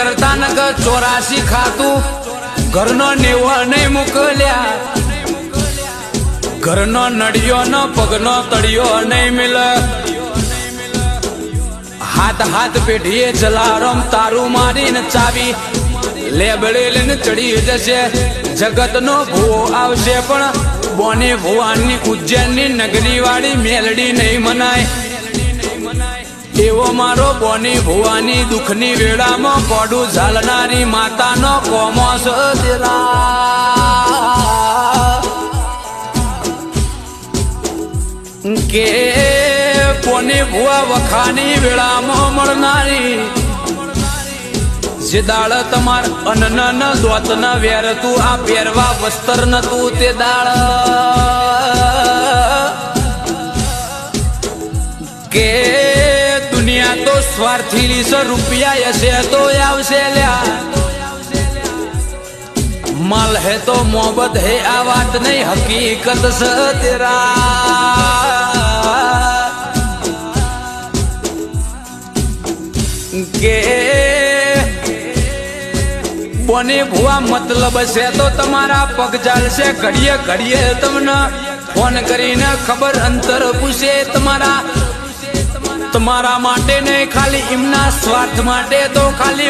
કરતા ન ચોરાશી ખાતું. ઘરનો નેવો નહીં મોકલ્યા. ઘરનો નડિયો ન, પગનો તળિયો નહીં મિલ હાથ હાથ પેઢીએ જલારમ તારું મારીને ચાવી. લેબડે લઈને ચડી જશે. જગતનો ભૂવો આવશે પણ બોની ભુવાનની ઉજ્જૈનની નગરી વાળી મેલડી નહીં મનાય. એવો મારો બોની ભુવાની દુઃખની વેળામાં કોડું ઝાલનારી માતાનો કોમોસ દિલા કે કોની ભુવા વખાની વેળામાં મળનારી. જે દાળ તમાર અન્ન ન દોત ન વેર તું આ પહેરવા વસ્ત્ર ન તું તે દાળ. સ્વાર્થી રૂપિયા હશે તો આવશે માલ હે તો મોહબ્બત હે, આ વાત નહીં, હકીકત સતરા કે બોને ભુવા મતલબ છે, તો તમારા પગ ચાલશે ઘડીએ ઘડીએ તમને ફોન કરીને ખબર અંતર પૂછે તમારા તમારા માટે નહીં ખાલી એમના સ્વાર્થ માટે તો ખાલી